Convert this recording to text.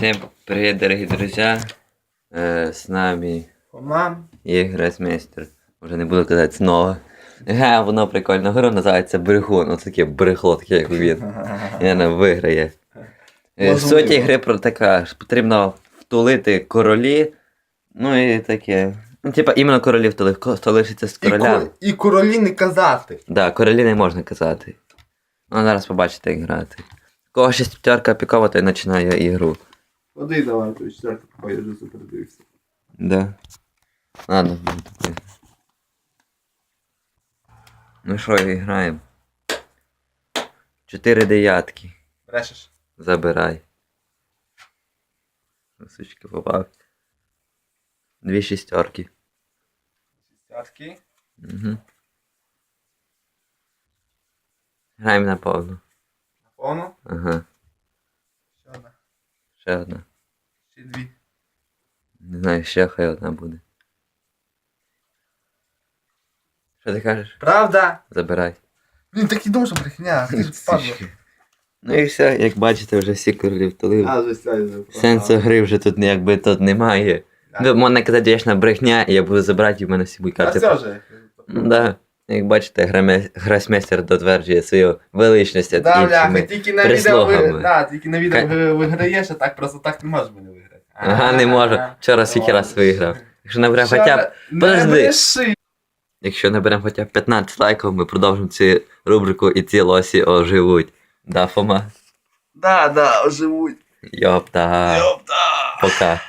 Всем привет, дорогие друзья. Э, с нами Мам. Ігресмейстер. Уже не буду казати знову. Га, воно прикольно. Гру називається Брехун. Оце таке брехло, таке як він. І вона виграє. Е, Можливо. Суть ігри про така, що потрібно втулити королі. Ну і таке. Ну, типа, іменно королі втулив, ко- хто лишиться з І, королями. ко- і королі не казати. Да, королі не можна казати. Ну, зараз побачите, як грати. Кого шестерка пікова, той починає ігру. Ходи давай, то четверту я вже супердивився. Да. Ладно, буду. Ну що, граємо. Чотири дев'ятки. Брешеш. Забирай. Сучки попав. Дві шістерки. Шістятки. Угу. Граємо на повну. Наповну. Ага. Ще одна. Ще одна. Ще дві. Не знаю, ще хай одна буде. Що ти кажеш? Правда? Забирай. Блін, так і думав, що брехня. Ти ж падла. Ну і все, як бачите, вже всі королі втулив. А, вже. Сенсу гри вже тут якби тут немає. Ну, можна казати, вічна брехня, і я буду забирати, і в мене всі будуть А карти. це вже. Ну, да. Як бачите, граме- гросмейстер дотверджує свою величність від Да, бляха, іншими. тільки на відео ви... прислугами. да, тільки на відео Ка- ви- виграєш, а так просто так не можеш мене виграти. Ага, не можу. Вчора скільки раз виграв. Якщо наберемо хоча б. Подожди. Якщо наберемо хоча б 15 лайків, ми продовжимо цю рубрику і ці лосі оживуть. Да, Фома? Да, да, оживуть. Йопта. Йопта. Пока.